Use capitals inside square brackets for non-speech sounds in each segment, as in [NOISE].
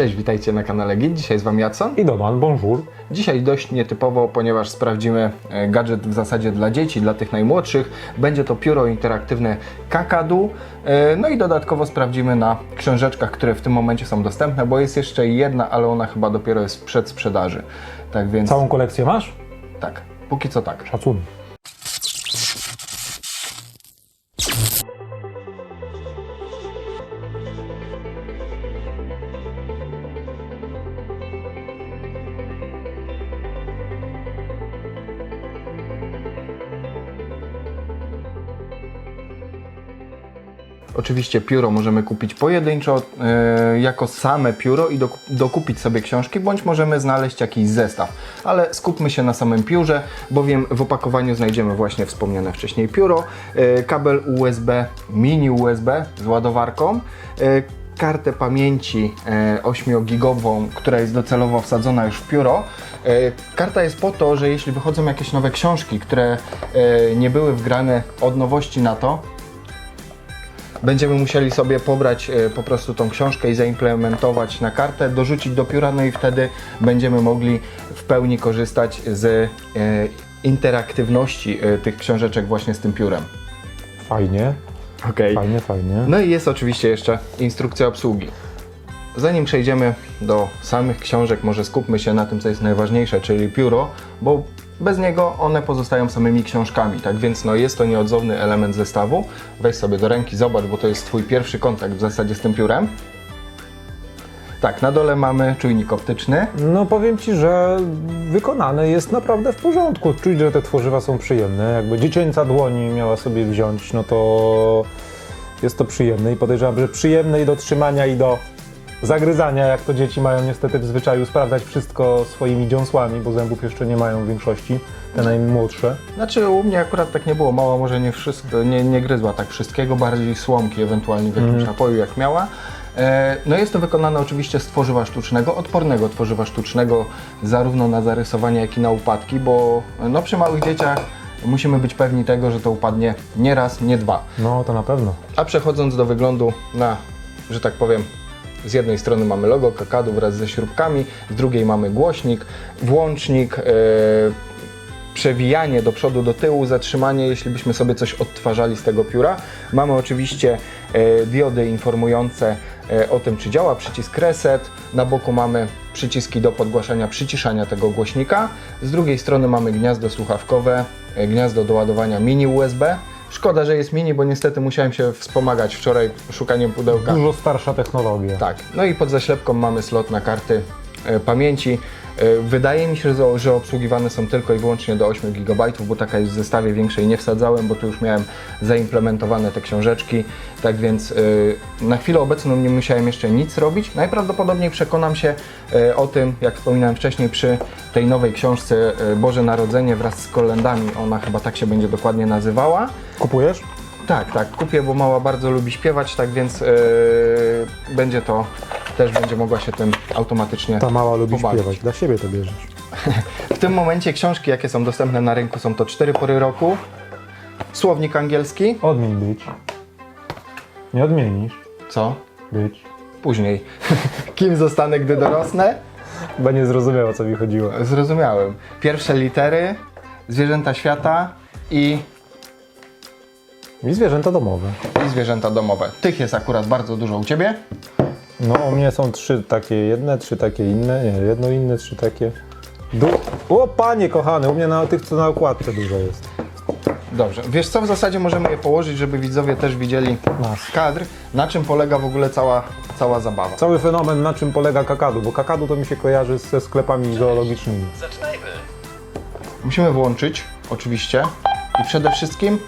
Cześć, witajcie na kanale Git. Dzisiaj z Wami Jacon. I Doman, bonjour. Dzisiaj dość nietypowo, ponieważ sprawdzimy e, gadżet w zasadzie dla dzieci, dla tych najmłodszych. Będzie to pióro interaktywne Kakadu. E, No i dodatkowo sprawdzimy na książeczkach, które w tym momencie są dostępne, bo jest jeszcze jedna, ale ona chyba dopiero jest przed sprzedaży. Tak więc Całą kolekcję masz? tak, póki co tak. Szacunek. Oczywiście pióro możemy kupić pojedynczo, e, jako same pióro i doku- dokupić sobie książki, bądź możemy znaleźć jakiś zestaw. Ale skupmy się na samym piórze, bowiem w opakowaniu znajdziemy właśnie wspomniane wcześniej pióro, e, kabel USB, mini USB z ładowarką, e, kartę pamięci e, 8-gigową, która jest docelowo wsadzona już w pióro. Karta jest po to, że jeśli wychodzą jakieś nowe książki, które nie były wgrane od nowości na to, będziemy musieli sobie pobrać e, po prostu tą książkę i zaimplementować na kartę, dorzucić do pióra, no i wtedy będziemy mogli w pełni korzystać z e, interaktywności e, tych książeczek właśnie z tym piórem. Fajnie, Okej. fajnie, fajnie. No i jest oczywiście jeszcze instrukcja obsługi. Zanim przejdziemy do samych książek, może skupmy się na tym, co jest najważniejsze, czyli pióro, bo bez niego one pozostają samymi książkami, tak więc no, jest to nieodzowny element zestawu. Weź sobie do ręki, zobacz, bo to jest Twój pierwszy kontakt w zasadzie z tym piórem. Tak, na dole mamy czujnik optyczny. No powiem Ci, że wykonane jest naprawdę w porządku. Czuć, że te tworzywa są przyjemne. Jakby dziecięca dłoni miała sobie wziąć, no to jest to przyjemne i podejrzewam, że przyjemne i do trzymania i do zagryzania, jak to dzieci mają niestety w zwyczaju sprawdzać wszystko swoimi dziąsłami, bo zębów jeszcze nie mają w większości, te najmłodsze. Znaczy u mnie akurat tak nie było, mała może nie wszystko, nie, nie gryzła tak wszystkiego, bardziej słomki ewentualnie w jakimś napoju jak miała. E, No jest to wykonane oczywiście z tworzywa sztucznego, odpornego tworzywa sztucznego, zarówno na zarysowanie, jak i na upadki, bo no, przy małych dzieciach musimy być pewni tego, że to upadnie nie raz, nie dwa. No to na pewno. A przechodząc do wyglądu na, że tak powiem, z jednej strony mamy logo kakadu wraz ze śrubkami, z drugiej mamy głośnik, włącznik, e, przewijanie do przodu, do tyłu, zatrzymanie, jeśli byśmy sobie coś odtwarzali z tego pióra. Mamy oczywiście e, diody informujące e, o tym, czy działa przycisk reset. Na boku mamy przyciski do podgłaszania, przyciszania tego głośnika. Z drugiej strony mamy gniazdo słuchawkowe, gniazdo do ładowania mini USB. Szkoda, że jest mini, bo niestety musiałem się wspomagać wczoraj szukaniem pudełka. Dużo starsza technologia. Tak, no i pod zaślepką mamy slot na karty pamięci. E, Wydaje mi się, że, obsługiwane są tylko i wyłącznie do 8 GB, bo taka jest w zestawie większej nie wsadzałem, bo tu już miałem zaimplementowane te książeczki. Tak więc e, na chwilę obecną nie musiałem jeszcze nic robić. Najprawdopodobniej przekonam się e, o tym, jak wspominałem wcześniej, przy tej nowej książce e, Boże Narodzenie wraz z kolendami. Ona chyba tak się będzie dokładnie nazywała. Kupujesz? Tak, tak, kupię, bo mała bardzo lubi śpiewać, tak więc yy, będzie to, też będzie mogła się tym automatycznie Ta mała lubi pobawić. śpiewać. Dla siebie to bierzesz. [LAUGHS] W tym momencie książki, jakie są dostępne na rynku, są to cztery pory roku, słownik angielski, Odmień być. Nie odmienisz. co? Być. Później. [LAUGHS] Kim zostanę, gdy dorosnę? Chyba nie zrozumiała, co mi chodziło. Zrozumiałem. Pierwsze litery, zwierzęta świata i, I zwierzęta domowe. i zwierzęta domowe. Tych jest akurat bardzo dużo u Ciebie. No, u mnie są trzy takie jedne, trzy takie inne. Nie, jedno inne, trzy takie. Du o, panie kochany, u mnie na tych, co na okładce dużo jest. Dobrze. Wiesz co, w zasadzie możemy je położyć, żeby widzowie też widzieli Nas. kadr, na czym polega w ogóle cała, cała zabawa. Cały fenomen, na czym polega kakadu, bo kakadu to mi się kojarzy ze sklepami zoologicznymi. Musimy włączyć, oczywiście, i przede wszystkim,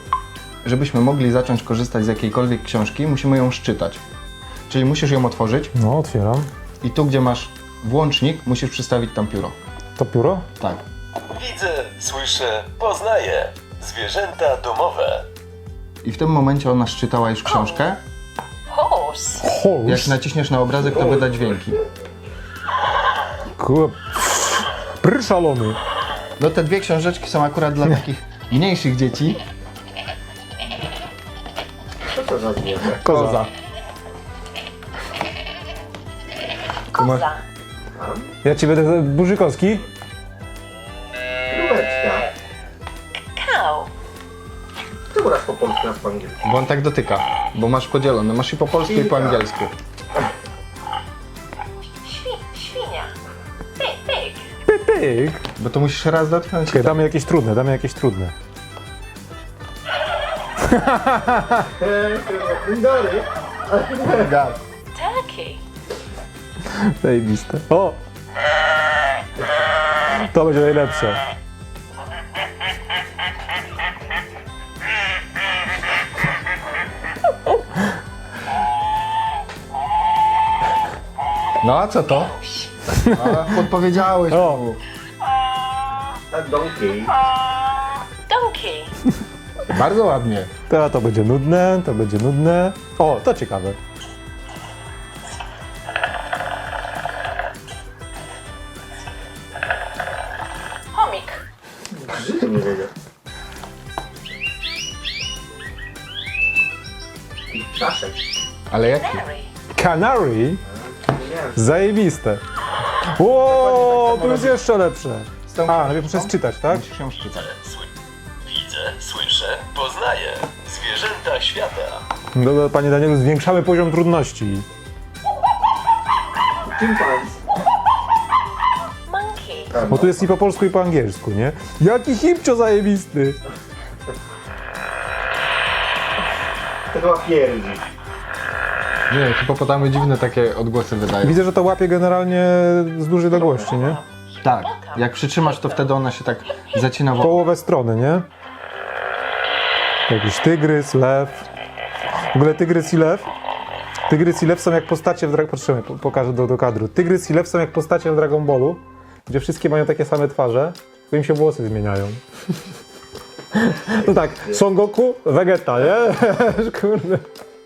żebyśmy mogli zacząć korzystać z jakiejkolwiek książki, musimy ją szczytać. Czyli musisz ją otworzyć No, otwieram. i tu, gdzie masz włącznik, musisz przystawić tam pióro. To pióro? Tak. Widzę, słyszę, poznaję. Zwierzęta domowe. I w tym momencie ona szczytała już książkę. Horse. Jak naciśniesz na obrazek, to wyda dźwięki. Kur... Pr szalony. No te dwie książeczki są akurat dla takich mniejszych dzieci. Koza. Koza. Ja ci będę... Burzykowski? Króweczka. Cow. Czemu raz po polsku, raz po angielsku? Bo on tak dotyka, bo masz podzielone. Masz i po polsku, i po angielsku. Świ świnia. Pig, pig. Pyk, pyk. Bo to musisz raz dotknąć. Czekaj, damy jakieś trudne, damy jakieś trudne. Turkey. Zajebiste. O! To będzie najlepsze. No a co to? A, podpowiedziałeś O. mu. A donkey. Donkey. Bardzo ładnie. To, to będzie nudne, to będzie nudne. O, to ciekawe. Czaszek. Ale jaki? Canary? Zajebiste. Ło, to jest jeszcze lepsze. Z tą A, najpierw muszę czytać, tak? Musisz ją szczytać. Sły... Widzę, słyszę, poznaję. Zwierzęta świata. No, no, panie Danielu, zwiększamy poziom trudności. Chimpans. Monkey. Bo tu jest i po polsku, i po angielsku, nie? Jaki hipcio zajebisty! To była pierdzi. Nie, hipopotamy dziwne takie odgłosy wydają. Widzę, że to łapie generalnie z dużej długości, nie? Tak, jak przytrzymasz to wtedy ona się tak zacina w Połowę strony, nie? Jakiś tygrys, lew. W ogóle tygrys i lew. Tygrys i lew są jak postacie w Dragon Patrzymy, po- pokażę do, do kadru. Tygrys i lew są jak postacie w Dragon Ballu, gdzie wszystkie mają takie same twarze, tylko im się włosy zmieniają. [LAUGHS] No tak, Son Goku, Vegeta, nie? [LAUGHS] Kurde.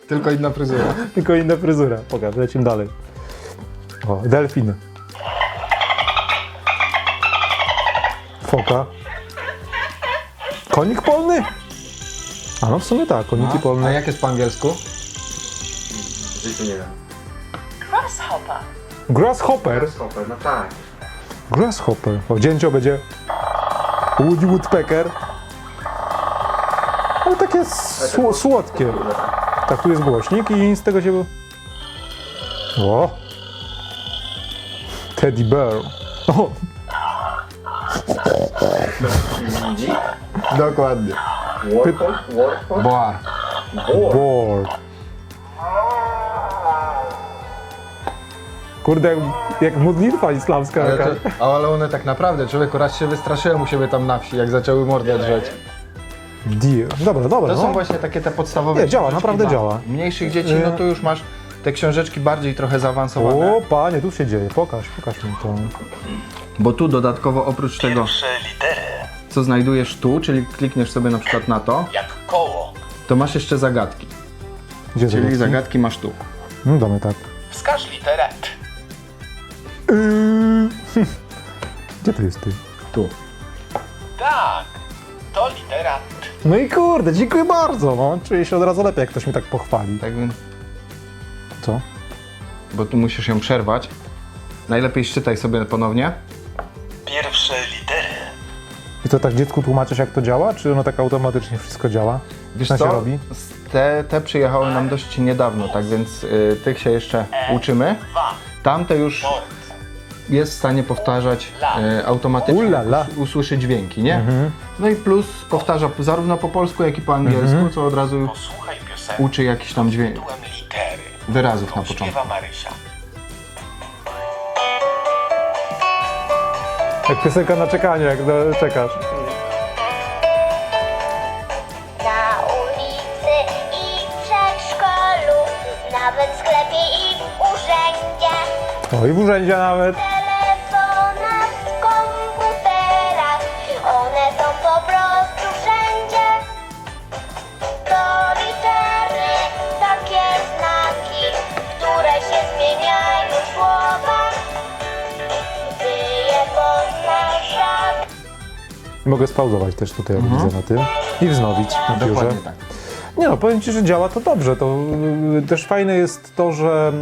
Tylko inna fryzura. Tylko inna fryzura. Pokaż, lecimy dalej. O, delfin. Foka. Konik polny? A no w sumie tak, koniki A polne. jak jest po angielsku? W życiu nie wiem. Grasshopper. Grasshopper. No tak. Grasshopper. O, dzięcio będzie Woody Woodpecker. Ale takie sł- słodkie. Tak, tu jest głośnik i z tego się... O! Teddy Bear. O! Dokładnie. Boar. Boar. Kurde, jak, jak modlitwa islamska Ale, to, ale one tak naprawdę, człowieku, raz się wystraszyłem u siebie tam na wsi, jak zaczęły mordę drzeć. Dear. Dobra, dobra, To są no. właśnie takie te podstawowe Nie, działa, naprawdę dla działa. Mniejszych dzieci, no to już masz te książeczki bardziej trochę zaawansowane. O, panie, tu się dzieje. Pokaż, pokaż mi to. Bo tu dodatkowo oprócz tego, Pierwsze litery. co znajdujesz tu, czyli klikniesz sobie na przykład na to, Jak koło. to masz jeszcze zagadki. Gdzie Czyli zagadki? zagadki masz tu. No damy tak. Wskaż literę T. Yy. [LAUGHS] Gdzie to jest ty? Tu. Tak. To litera T. No i kurde, dziękuję bardzo. No. Czuję się od razu lepiej, jak ktoś mi tak pochwali. Tak więc, Co? bo tu musisz ją przerwać. Najlepiej szczytaj sobie ponownie. Pierwsze litery. I to tak dziecku tłumaczysz, jak to działa? Czy ono tak automatycznie wszystko działa? Wiesz Co się robi? Te, te przyjechały nam dość niedawno, tak więc y, tych się jeszcze uczymy. Dwa. Tamte już. Jest w stanie powtarzać y, automatycznie, Ulala. us- usłyszy dźwięki, nie? Mhm. No i plus powtarza zarówno po polsku, jak i po angielsku, Mhm. co od razu Posłuchaj piosenki. uczy jakiś tam dźwięk, Tytułem litery. wyrazów na początku. śpiewa Marysia. Jak piosenka na czekanie, jak do, czekasz. Na ulicy i w przedszkolu, nawet w sklepie i w urzędzie, O, i w urzędzie nawet. Raz, Mogę spauzować też tutaj, jak widzę na tym. I wznowić na piórze. Dokładnie tak. Nie no, powiem Ci, że działa to dobrze. To y, też fajne jest to, że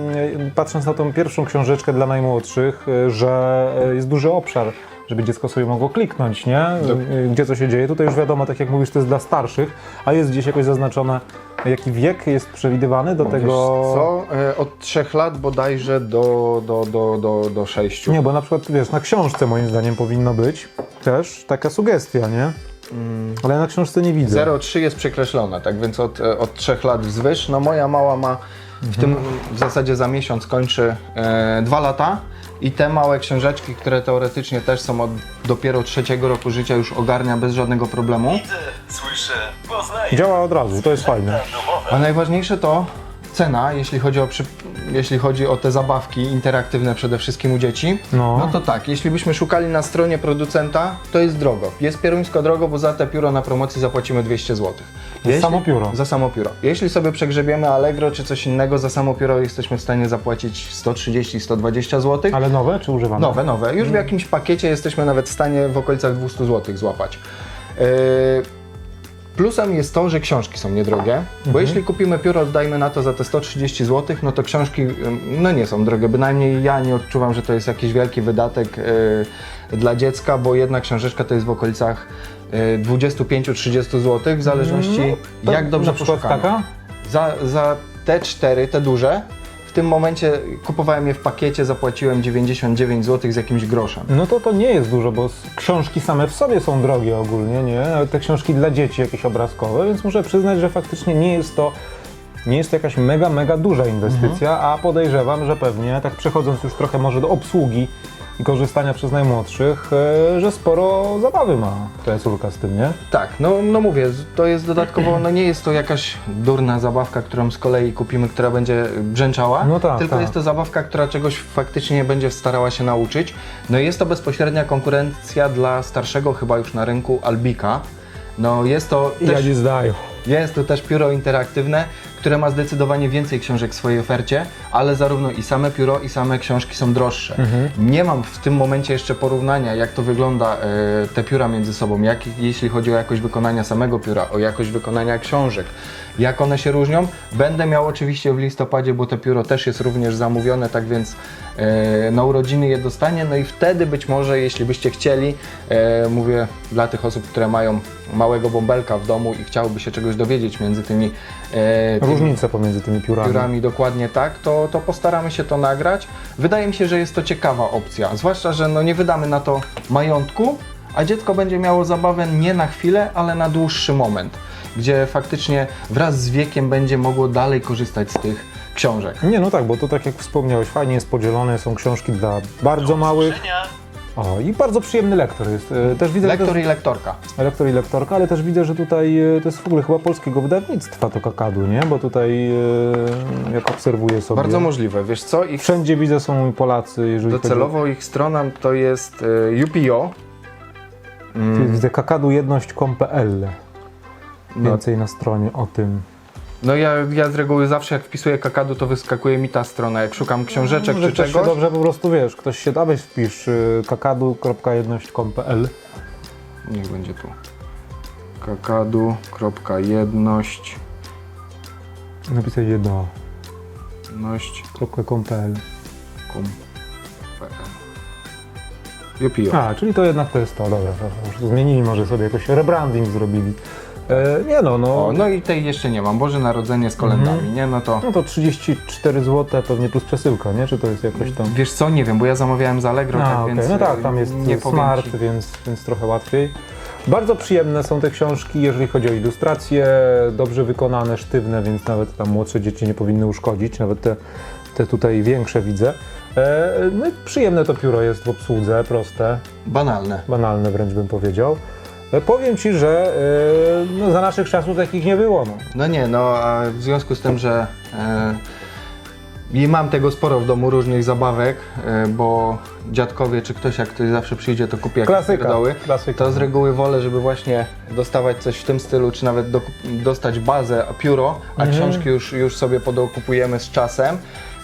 y, patrząc na tą pierwszą książeczkę dla najmłodszych, y, że jest duży obszar, żeby dziecko sobie mogło kliknąć, nie? Gdzie co się dzieje. Tutaj już wiadomo, tak jak mówisz, to jest dla starszych, a jest gdzieś jakoś zaznaczone, jaki wiek jest przewidywany do Wiesz tego... co? E, Od trzech lat bodajże do, do, do, do, do sześciu. Nie, bo na przykład, wiesz, na książce moim zdaniem powinno być też taka sugestia, nie? Ale na książce nie widzę. 0,3 jest przekreślone, tak więc od, e, od 3 lat wzwyż. No moja mała ma w tym w zasadzie za miesiąc kończy e, 2 lata i te małe książeczki, które teoretycznie też są od dopiero trzeciego roku życia już ogarnia bez żadnego problemu. Widzę, słyszę, poznaję. Działa od razu, to jest fajne. A najważniejsze to cena, jeśli chodzi o, przy, jeśli chodzi o te zabawki interaktywne przede wszystkim u dzieci. No. no to tak, jeśli byśmy szukali na stronie producenta, to jest drogo. Jest pieruńsko drogo, bo za te pióro na promocji zapłacimy 200 zł. Za samo pióro? Za samo pióro. Jeśli sobie przegrzebiemy Allegro czy coś innego, za samo pióro jesteśmy w stanie zapłacić 130-120 zł. Ale nowe czy używane? Nowe, nowe. Już w jakimś pakiecie jesteśmy nawet w stanie w okolicach 200 zł złapać. Yy, Plusem jest to, że książki są niedrogie, bo jeśli kupimy pióro, dajmy na to za te 130 zł, no to książki no nie są drogie. Bynajmniej ja nie odczuwam, że to jest jakiś wielki wydatek yy, dla dziecka, bo jedna książeczka to jest w okolicach 25-30 zł, w zależności To jak dobrze na przykład poszukamy. taka? Za, za te cztery, te duże, w tym momencie kupowałem je w pakiecie, zapłaciłem 99 zł z jakimś groszem. No to to nie jest dużo, bo s- książki same w sobie są drogie ogólnie, nie? Nawet te książki dla dzieci jakieś obrazkowe, więc muszę przyznać, że faktycznie nie jest to nie jest to jakaś mega, mega duża inwestycja, a podejrzewam, że pewnie, tak przechodząc już trochę może do obsługi korzystania przez najmłodszych, e, że sporo zabawy ma twoja córka z tym, nie? Tak, no, no mówię, to jest dodatkowo, no nie jest to jakaś durna zabawka, którą z kolei kupimy, która będzie brzęczała, No tak, tylko tak. jest to zabawka, która czegoś faktycznie będzie starała się nauczyć. No i jest to bezpośrednia konkurencja dla starszego chyba już na rynku Albika. No jest to I też... ja nie zdają. Jest to też pióro interaktywne, które ma zdecydowanie więcej książek w swojej ofercie, ale zarówno i same pióro, i same książki są droższe. Nie mam w tym momencie jeszcze porównania, jak to wygląda e, te pióra między sobą, jak, jeśli chodzi o jakość wykonania samego pióra, o jakość wykonania książek, jak one się różnią. Będę miał oczywiście w listopadzie, bo to pióro też jest również zamówione, tak więc e, na urodziny je dostanie. No i wtedy być może, jeśli byście chcieli, e, mówię dla tych osób, które mają małego bąbelka w domu i chciałyby się czegoś dowiedzieć między tymi, tymi Różnice pomiędzy tymi piórami. piórami dokładnie tak, to, to postaramy się to nagrać. Wydaje mi się, że jest to ciekawa opcja, zwłaszcza, że no nie wydamy na to majątku, a dziecko będzie miało zabawę nie na chwilę, ale na dłuższy moment, gdzie faktycznie wraz z wiekiem będzie mogło dalej korzystać z tych książek. Nie, no tak, bo to tak jak wspomniałeś, fajnie jest podzielone, są książki dla bardzo małych. O, i bardzo przyjemny lektor jest. E, Też widzę, Lektor i lektorka. to, lektor i lektorka, ale też widzę, że tutaj e, to jest w ogóle chyba polskiego wydawnictwa to kakadu, nie? Bo tutaj, e, jak obserwuję sobie, Bardzo możliwe, wiesz co? Ich wszędzie widzę są Polacy, jeżeli docelowo ich strona to jest UPO. chodzi... Widzę kakadujedność.pl. No, Więcej na stronie o tym. No ja, ja z reguły zawsze jak wpisuję kakadu, to wyskakuje mi ta strona. Jak szukam książeczek czy ktoś się czegoś, dobrze po prostu, wiesz, ktoś się, weź wpisz y, kakadu.jedność.pl Niech będzie tu. kakadu.jedność napisać jedno ność .com.pl. A, czyli to jednak to jest to, dobra, dobra, zmienili, może sobie jakoś rebranding zrobili. E, nie no, no, O, no i tej jeszcze nie mam. Boże Narodzenie z kolendami, nie? No to no to 34 zł pewnie plus przesyłka, nie? Czy to jest jakoś tam... wiesz co, nie wiem, bo ja zamawiałem z Allegro, tak okej, więc no tak, tam jest nie powiem smart, ci. więc, więc trochę łatwiej. Bardzo przyjemne są te książki, jeżeli chodzi o ilustracje, dobrze wykonane, sztywne, więc nawet tam młodsze dzieci nie powinny uszkodzić, nawet te, te tutaj większe widzę. E, no i przyjemne to pióro jest w obsłudze, proste, Banalne. banalne wręcz bym powiedział. E, powiem Ci, że e, no, za naszych czasów takich nie było. No. No nie, no a w związku z tym, że e, i mam tego sporo w domu różnych zabawek, bo dziadkowie czy ktoś jak ktoś zawsze przyjdzie, to kupi jakieś Klasyka, pierdoły, klasyka. to z reguły wolę, żeby właśnie dostawać coś w tym stylu, czy nawet dokup- dostać bazę, a pióro, a Mhm. książki już, już sobie podokupujemy z czasem.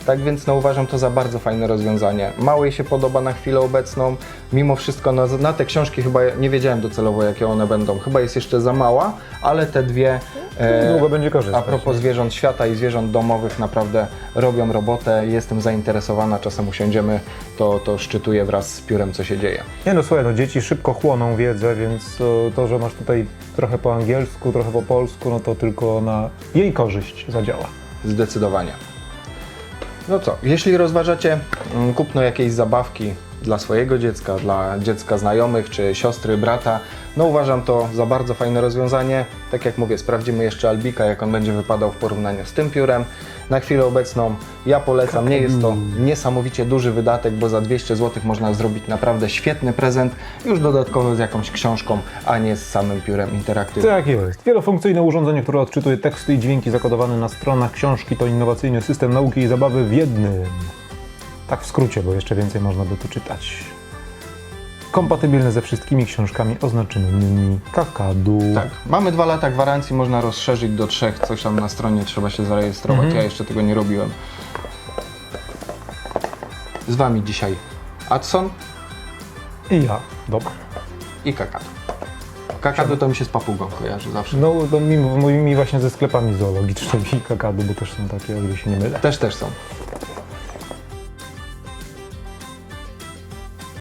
Tak więc no, uważam to za bardzo fajne rozwiązanie. Mało jej się podoba na chwilę obecną. Mimo wszystko no, na te książki chyba nie wiedziałem docelowo jakie one będą. Chyba jest jeszcze za mała, ale te dwie e, Długo będzie korzystać. a propos zwierząt świata i zwierząt domowych naprawdę robią robotę. Jestem zainteresowana, czasem usiądziemy, to, to szczytuję wraz z piórem co się dzieje. Nie no słuchaj, no dzieci szybko chłoną wiedzę, więc e, to, że masz tutaj trochę po angielsku, trochę po polsku, no to tylko na jej korzyść zadziała. Zdecydowanie. No co, jeśli rozważacie mm, kupno jakiejś zabawki dla swojego dziecka, dla dziecka znajomych czy siostry, brata, no uważam to za bardzo fajne rozwiązanie. Tak jak mówię, sprawdzimy jeszcze Albika, jak on będzie wypadał w porównaniu z tym piórem. Na chwilę obecną ja polecam, nie jest to niesamowicie duży wydatek, bo za 200 zł można zrobić naprawdę świetny prezent, już dodatkowo z jakąś książką, a nie z samym piórem interaktywnym. Tak jest. Wielofunkcyjne urządzenie, które odczytuje teksty i dźwięki zakodowane na stronach książki to innowacyjny system nauki i zabawy w jednym. Tak w skrócie, bo jeszcze więcej można by tu czytać. Kompatybilne ze wszystkimi książkami oznaczonymi kakadu. Tak, mamy dwa lata gwarancji, można rozszerzyć do trzech, coś tam na stronie trzeba się zarejestrować, ja jeszcze tego nie robiłem. Z Wami dzisiaj Adson I ja. Dobra. i Kakadu. Kakadu to mi się z papugą kojarzy zawsze. No to mi, mi właśnie ze sklepami zoologicznymi [LAUGHS] kakadu, bo też są takie, o ile się nie mylę. Też, też są.